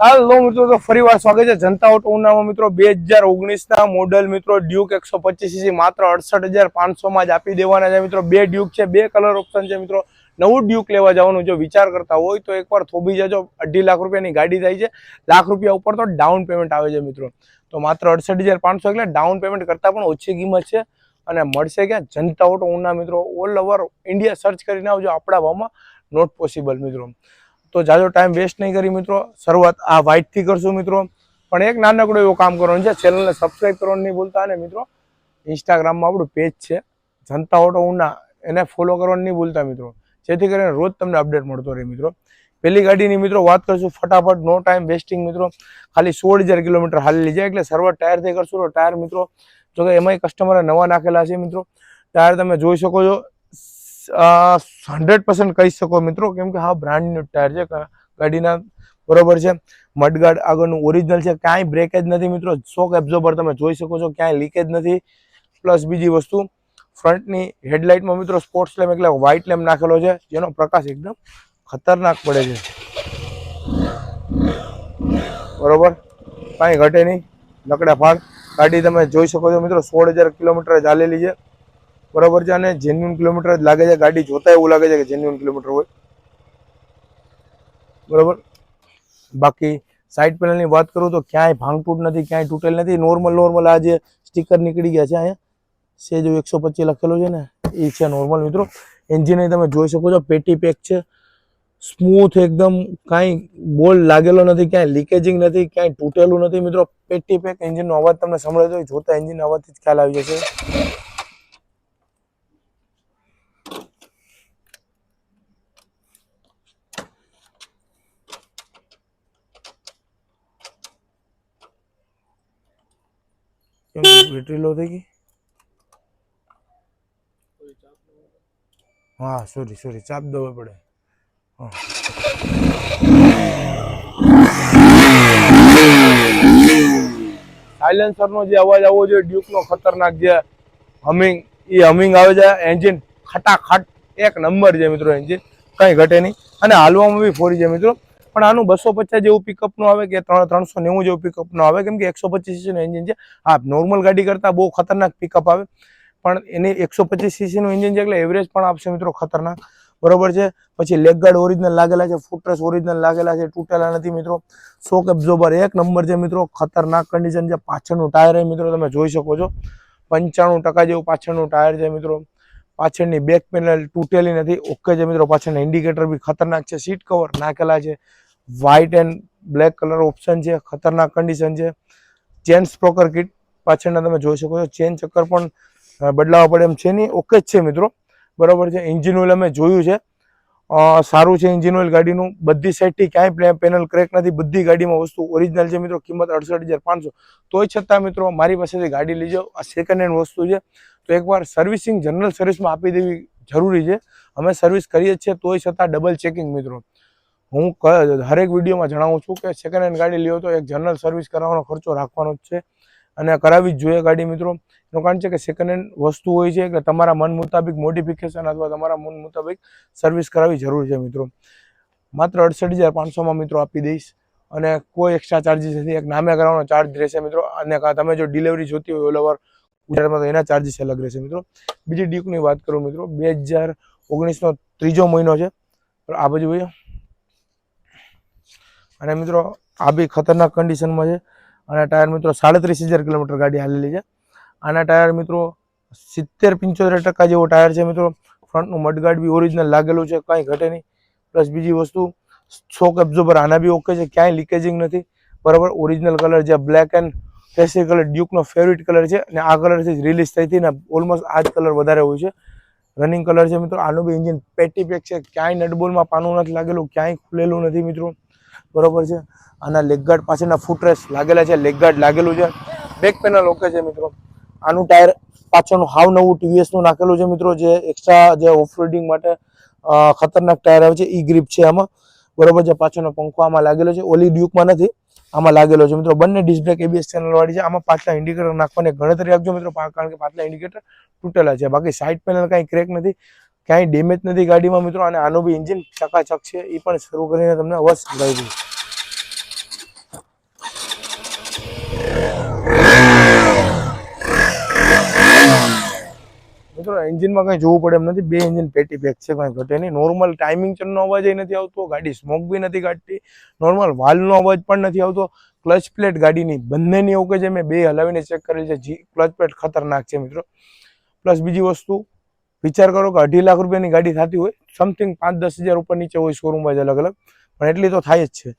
હાલો મિત્રો, તો ફરીવાર સ્વાગત છે. જનતા ઓટો ઉનામાં મિત્રો, બે હજાર ઓગણીસના મોડલ મિત્રો, ડ્યુક એકસો પચીસ માત્ર અડસઠ હજાર પાંચસોમાં જ આપી દેવાના છે મિત્રો. બે ડ્યુક છે, બે કલર ઓપ્શન છે મિત્રો. નવું ડ્યુક લેવા જવાનું જો વિચાર કરતા હોય તો એકવાર થોભી જજો. અઢી લાખ રૂપિયાની ગાડી થાય છે. લાખ રૂપિયા ઉપર તો ડાઉન પેમેન્ટ આવે છે મિત્રો. તો માત્ર અડસઠ હજાર પાંચસો એટલે ડાઉન પેમેન્ટ કરતાં પણ ઓછી કિંમત છે. અને મળશે ક્યાં? જનતા ઓટો ઉના મિત્રો ઓલ ઓવર ઇન્ડિયા સર્ચ કરીને આવજો આપણા ભાવમાં. નોટ પોસિબલ મિત્રો. તો જાજો ટાઈમ વેસ્ટ નહીં કરી મિત્રો. શરૂઆત આ white થી કરશું મિત્રો. પણ એક નાનકડું એવું કામ કરવાનું છે. ચેનલને સબસ્ક્રાઇબ કરવાનું નહીં ભૂલતા અને મિત્રો ઇન્સ્ટાગ્રામમાં આપણું પેજ છે. જનતા ઓટો ઉના એને ફોલો કરવાનું નહીં ભૂલતા મિત્રો. જેથી કરીને રોજ તમને અપડેટ મળતો રહે મિત્રો. પહેલી ગાડીની મિત્રો વાત કરશું ફટાફટ નો ટાઈમ વેસ્ટિંગ મિત્રો. ખાલી સોળ હજાર કિલોમીટર હાલી જાય એટલે સર્વર ટાયરથી કરશું. તો ટાયર મિત્રો, જો કે એમાંય કસ્ટમરે નવા નાખેલા છે મિત્રો. ટાયર તમે જોઈ શકો છો. હંડ્રેડ પર્સન્ટ કહી શકો મિત્રો, કેમ કે હા બ્રાન્ડનું ટાયર છે ગાડીના બરોબર છે. મડગાર્ડ આગળનું ઓરિજિનલ છે કાંઈ બ્રેકેજ નથી મિત્રો. શોક એબ્ઝોર્બર તમે જોઈ શકો છો, ક્યાંય લીકેજ નથી. પ્લસ બીજી વસ્તુ, ફ્રન્ટની હેડલાઇટમાં મિત્રો સ્પોર્ટ્સ લેમ્પ એટલે વ્હાઇટ લેમ્પ નાખેલો છે, જેનો પ્રકાશ એકદમ ખતરનાક પડે છે. બરોબર? કાંઈ ઘટે નહીં. લકડા ફાળ ગાડી તમે જોઈ શકો છો મિત્રો, સોળ કિલોમીટર ચાલેલી છે. બરોબર છે અને જેન્યુન કિલોમીટર લાગે છે. ગાડી જોતા એવું લાગે છે કે જેન્યુન કિલોમીટર હોય. બરોબર? બાકી સાઈડ પેનલની વાત કરું તો ક્યાંય ભાંગતૂટ નથી, ક્યાંય તૂટેલ નથી. નોર્મલ નોર્મલ આ જે સ્ટીકર નીકળી ગયા છે અહીંયા. સે જો એકસો પચીસ લખેલું છે ને, એ છે નોર્મલ મિત્રો. એન્જિન તમે જોઈ શકો છો, પેટી પેક છે. સ્મૂથ એકદમ, કાંઈ બોલ લાગેલો નથી, ક્યાંય લીકેજિંગ નથી, ક્યાંય તૂટેલું નથી મિત્રો. પેટી પેક એન્જિનનો અવાજ તમને સંભળાય તો જોતા એન્જિન અવાજથી જ ખ્યાલ આવી જશે કેમ બેટરી લો થઈ ગઈ? હા સોરી સોરી ચાપ દવા પડે. હા. સાયલેન્સરનો જે અવાજ આવવો જોઈએ, ડ્યુકનો ખતરનાક જે હમિંગ એ હમિંગ આવે છે એન્જિન ખટાખટ એક નંબર છે મિત્રો એન્જિન કંઈ ઘટે નહીં. અને હાલવામાં બી ફોરી છે મિત્રો. પણ આનું બસો પચાસ જેવું પિકઅપનું આવે કે ત્રણ ત્રણસો નેવું જેવું પિકઅપનું આવે? કેમ કે એકસો પચીસ એન્જિન છે. હા નોર્મલ ગાડી કરતાં બહુ ખતરનાક પિકઅપ આવે. પણ એની એકસો પચીસ સીસીનું એન્જિન છે એટલે એવરેજ પણ આપશે મિત્રો ખતરનાક. બરોબર છે? પછી લેગ ગાર્ડ ઓરિજિનલ લાગેલા છે ફૂટરેસ ઓરિજિનલ લાગેલા છે, તૂટેલા નથી મિત્રો. શોક એબ્ઝોર્બર એક નંબર છે મિત્રો. ખતરનાક કન્ડિશન છે. પાછળનું ટાયર મિત્રો તમે જોઈ શકો છો. પંચાણું ટકા જેવું પાછળનું ટાયર છે મિત્રો. પાછળની બેક પેનલ તૂટેલી નથી. ઓકે છે મિત્રો. પાછળના ઇન્ડિકેટર બી ખતરનાક છે. સીટ કવર નાખેલા છે. White and black colour option છે, ખતરનાક કન્ડિશન છે. ચેન સ્પ્રોકર કિટ પાછળના તમે જોઈ શકો છો. ચેન ચક્કર પણ બદલાવા પડે એમ છે નહીં. ઓકે જ છે મિત્રો. બરાબર છે. એન્જિન ઓઇલ અમે જોયું છે. સારું છે એન્જિન ઓઇલ ગાડીનું. બધી સાઈડથી ક્યાંય પેનલ ક્રેક નથી. બધી ગાડીમાં વસ્તુ ઓરિજિનલ છે મિત્રો. કિંમત અડસઠ હજાર પાંચસો. તોય છતાં મિત્રો, મારી પાસેથી ગાડી લીજો આ સેકન્ડ હેન્ડ વસ્તુ છે. તો એકવાર સર્વિસિંગ જનરલ સર્વિસમાં આપી દેવી જરૂરી છે. અમે સર્વિસ કરીએ છીએ. તોય છતાં ડબલ ચેકિંગ મિત્રો. હું હરેક વિડીયોમાં જણાવું છું કે સેકન્ડ હેન્ડ ગાડી લ્યો તો એક જનરલ સર્વિસ કરાવવાનો ખર્ચો રાખવાનો જ છે. અને કરાવવી જ જોઈએ ગાડી મિત્રો. એનું કારણ છે કે સેકન્ડ હેન્ડ વસ્તુ હોય છે કે તમારા મન મુતાબિક મોડિફિકેશન અથવા તમારા મન મુતાબિક સર્વિસ કરાવવી જરૂરી છે મિત્રો. માત્ર અડસઠ હજાર પાંચસોમાં મિત્રો આપી દઈશ. અને કોઈ એક્સ્ટ્રા ચાર્જીસ નથી. એક નામે કરાવવાનો ચાર્જ રહેશે મિત્રો. અને તમે જો ડિલિવરી જોતી હોય ઓલ ઓવર ગુજરાતમાં તો એના ચાર્જીસ અલગ રહેશે મિત્રો. બીજી ડીકની વાત કરું મિત્રો. બે હજાર ઓગણીસનો ત્રીજો મહિનો છે. આ બાજુ ભાઈ અને મિત્રો, આ બી ખતરનાક કન્ડિશનમાં છે. અને ટાયર મિત્રો સાડત્રીસ હજાર કિલોમીટર ગાડી હાલેલી છે. આના ટાયર મિત્રો સિત્તેર, પંચોતેર ટકા જેવો ટાયર છે મિત્રો. ફ્રન્ટનું મડગાર્ડ બી ઓરિજિનલ લાગેલું છે, કાંઈ ઘટે નહીં. પ્લસ બીજી વસ્તુ શોક એબ્ઝોર્બર આના બી ઓકે છે, ક્યાંય લીકેજિંગ નથી. બરાબર ઓરિજિનલ કલર જે બ્લેક એન્ડ કેસરી કલર ડ્યુકનો ફેવરિટ કલર છે. અને આ કલરથી જ રિલીઝ થઈ હતી ને ઓલમોસ્ટ આ જ કલર વધારે હોય છે. રનિંગ કલર છે મિત્રો, આનું બી એન્જિન પેટી પેક છે. ક્યાંય નટબોલમાં પાનું નથી લાગેલું, ક્યાંય ખુલેલું નથી મિત્રો. બરોબર છે? આના લેગગાર્ડ પાછળના ફૂટરેસ લાગેલા છે લેગગાર્ડ લાગેલું છે. બેક પેનલ ઓકે છે મિત્રો. આનું ટાયર પાછળનું હાવ નવું ટીવીએસનું નાખેલું છે મિત્રો, જે એક્સ્ટ્રા જે ઓફ રોડિંગ માટે ખતરનાક ટાયર આવે છે, ઈ ગ્રીપ છે આમાં. બરોબર છે, પાછળનો પંખો આમાં લાગેલો છે. ઓલી ડ્યુકમાં નથી, આમાં લાગેલો છે મિત્રો. બંને ડિસ્બ્રેક એબીએસ ચેનલવાળી છે. આમાં પાછલા ઇન્ડિકેટર નાખવાની ગણતરી રાખજો મિત્રો કારણ કે પાછલા ઇન્ડિકેટર તૂટેલા છે. બાકી સાઈડ પેનલ કાંઈ ક્રેક નથી. ક્યાંય ડેમેજ નથી ગાડીમાં, મિત્રો. અને આનું બી એન્જિન ચકાચક છે. એ પણ શરૂ કરીને તમને અવશ્ય સંભળાવી દઉં. મિત્રો એન્જિનમાં કંઈ જોવું પડે એમ નથી. બે એન્જિન પેટી પેક છે, કંઈ ઘટે નહીં. નોર્મલ ટાઈમિંગ ચરનો અવાજ એ નથી આવતો. ગાડી સ્મોક બી નથી કાઢતી. નોર્મલ વાલનો અવાજ પણ નથી આવતો. ક્લચ પ્લેટ ગાડીની બંનેની ઓકે છે. મેં બે હલાવીને ચેક કરેલી છે. જી ક્લચ પ્લેટ ખતરનાક છે, મિત્રો. પ્લસ બીજી વસ્તુ વિચાર કરો કે અઢી લાખ રૂપિયાની ગાડી થતી હોય સમથિંગ પાંચ દસ હજાર ઉપર નીચે હોય શોરૂમ વાઇઝ અલગ અલગ, પણ એટલી તો થાય જ છે.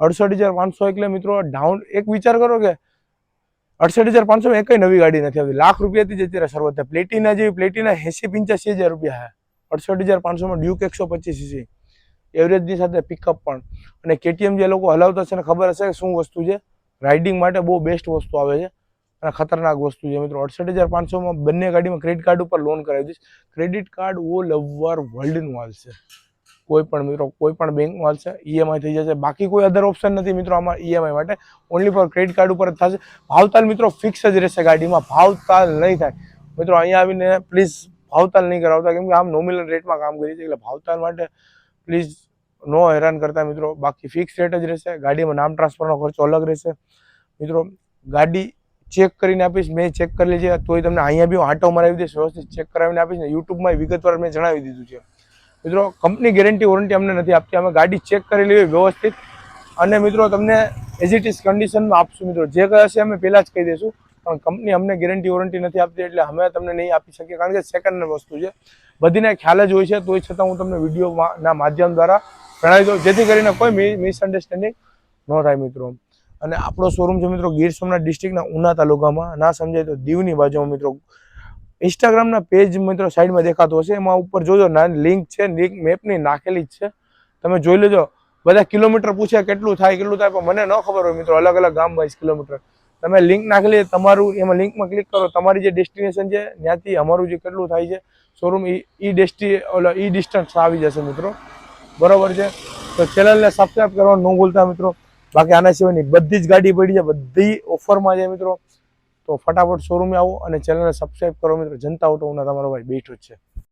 અડસઠ હજાર પાંચસો એટલે મિત્રો ડાઉન એક વિચાર કરો કે અડસઠ હજાર પાંચસો એક નવી ગાડી નથી આવતી. લાખ રૂપિયાથી જ અત્યારે શરૂઆત થાય. પ્લેટિના જેવી પ્લેટિના એસી પંચ્યાસી હજાર રૂપિયા છે. અડસઠ હજાર પાંચસોમાં ડ્યુક એકસો પચીસ સીસી એવરેજની સાથે પિકઅપ પણ. અને કેટીએમ જે લોકો હલાવતા છે ને ખબર હશે કે શું વસ્તુ છે? રાઇડિંગ માટે બહુ બેસ્ટ વસ્તુ આવે છે. અને ખતરનાક વસ્તુ છે મિત્રો. અડસઠ હજાર પાંચસોમાં બંને ગાડીમાં ક્રેડિટ કાર્ડ ઉપર લોન કરાવી દઈશ. ક્રેડિટ કાર્ડ ઓલ ઓવર વર્લ્ડનું હાલશે કોઈ પણ મિત્રો, કોઈ પણ બેંકમાં હાલશે ઈએમઆઈ થઈ જશે. બાકી કોઈ અધર ઓપ્શન નથી મિત્રો આમાં ઈએમઆઈ માટે. ઓનલી ફોર ક્રેડિટ કાર્ડ ઉપર જ થશે. ભાવતાલ મિત્રો ફિક્સ જ રહેશે ગાડીમાં. ભાવતાલ નહીં થાય. મિત્રો અહીંયા આવીને પ્લીઝ ભાવતાલ નહીં કરાવતા. કેમ કે આમ નોમિનલ રેટમાં કામ કરીએ છીએ એટલે ભાવતાલ માટે પ્લીઝ નો હેરાન કરતા મિત્રો. બાકી ફિક્સ રેટ જ રહેશે. ગાડીમાં નામ ટ્રાન્સફરનો ખર્ચો અલગ રહેશે. મિત્રો, ગાડી ચેક કરીને આપીશ, મેં ચેક કરી લીધી તોય તમને અહીંયા બી આંટો મરાવી દઈશ, વ્યવસ્થિત ચેક કરાવીને આપીશ ને યુટ્યુબમાં વિગતવાર મેં જણાવી દીધું છે. મિત્રો, કંપની ગેરંટી, વોરંટી અમને નથી આપતી. અમે ગાડી ચેક કરી લેવી વ્યવસ્થિત. અને મિત્રો, તમને એઝ ઇટ ઇઝ કન્ડિશનમાં આપશું મિત્રો. જે કહે છે અમે પહેલાં જ કહી દઈશું. પણ કંપની અમને ગેરંટી, વોરંટી નથી આપતી એટલે અમે તમને નહીં આપી શકીએ. કારણ કે સેકન્ડ વસ્તુ છે. બધીને ખ્યાલ જ હોય છે, તોય છતાં હું તમને વિડીયોના માધ્યમ દ્વારા જણાવી દઉં. જેથી કરીને કોઈ મિસઅન્ડરસ્ટેન્ડિંગ ન થાય મિત્રો. અને આપણો શોરૂમ છે મિત્રો ગીર સોમનાથ ડિસ્ટ્રિક્ટના ઉના તાલુકામાં. ના સમજાય તો દીવની બાજુમાં મિત્રો ઇન્સ્ટાગ્રામના પેજ મિત્રો સાઈડમાં દેખાતો હશે. એમાં ઉપર જોજો, ના લિંક છે લિંક મેપની નાખેલી જ છે. તમે જોઈ લેજો. બધા કિલોમીટર પૂછ્યા કેટલું થાય કેટલું થાય, પણ મને ન ખબર હોય મિત્રો, અલગ અલગ ગામ વાઇઝ કિલોમીટર. તમે લિંક નાખેલી તમારું એમાં લિંકમાં ક્લિક કરો, તમારી જે ડેસ્ટિનેશન છે, ત્યાંથી અમારું જે કેટલું થાય છે શોરૂમ ઈ ડેસ્ટી ઓલો ઈ ડિસ્ટન્સ આવી જશે મિત્રો. બરોબર છે? તો ચેનલને સબસ્ક્રાઈબ કરવાનું ન ભૂલતા મિત્રો. બાકી આના સિવાયની બધી જ ગાડી પડી છે, બધી ઓફરમાં છે મિત્રો. તો ફટાફટ શોરૂમે આવો અને ચેનલને સબસ્ક્રાઈબ કરો મિત્રો. જનતા ઓટો હું તમારો ભાઈ બેઠો જ છે.